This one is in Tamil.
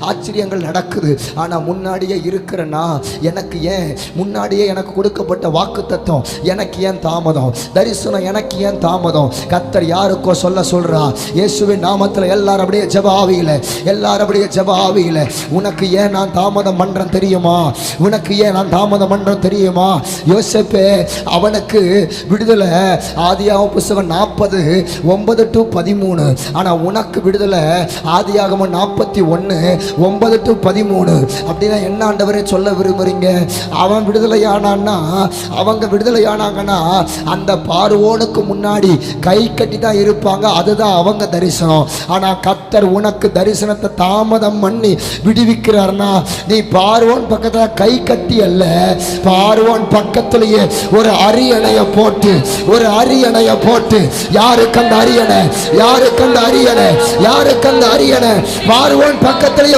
ஆச்சரியங்கள் நடக்குது. ஆனால் முன்னாடியே இருக்கிறனா எனக்கு ஏன்? முன்னாடியே எனக்கு கொடுக்கப்பட்ட வாக்கு தத்துவம் எனக்கு ஏன் தாமதம்? தரிசனம் எனக்கு ஏன் தாமதம்? கத்தர் யாருக்கோ சொல்ல சொல்றா? இயேசுவின் நாமத்தில் எல்லாரும் அப்படியே ஜெப ஆவியில எல்லாரும் அப்படியே ஜப ஆவியில. உனக்கு ஏன் நான் தாமதம் பண்றேன் தெரியுமா? உனக்கு ஏன் நான் தாமதம் பண்றேன் தெரியுமா? யோசிப்பே அவனுக்கு விடுதலை. ஆதியாக புஸ்தகம் நாற்பது ஒன்பது டு பதிமூணு. ஆனால் உனக்கு விடுதலை. ஆதியாகமும் நாற்பத்தி ஒன்று ஒன்பது டு பதிமூணு. அப்படின்னா என்ன ஆண்டவரே சொல்ல விரும்புறீங்க? அவன் விடுதலையானான்னா அவங்க விடுதலையானாங்கன்னா அந்த பார்வோனுக்கு முன்னாடி கை கட்டி தான் இருப்பாங்க. அதுதான் அவங்க தரிசனம். ஆனா கத்தர் உனக்கு தரிசனத்தை தாமதம் பண்ணி விடுவிக்கிறார்னா நீ பார்வோன் பக்கத்துல கை கட்டி அல்ல. பார்வோன் பக்கத்திலேயே ஒரு அரியணைய போட்டு ஒரு அரியணைய போட்டு யாருக்கு அந்த அரியணை? யாருக்கு அந்த அரியணை? யாருக்கு அந்த அரியணை? பார்வோன் பக்கத்திலேயே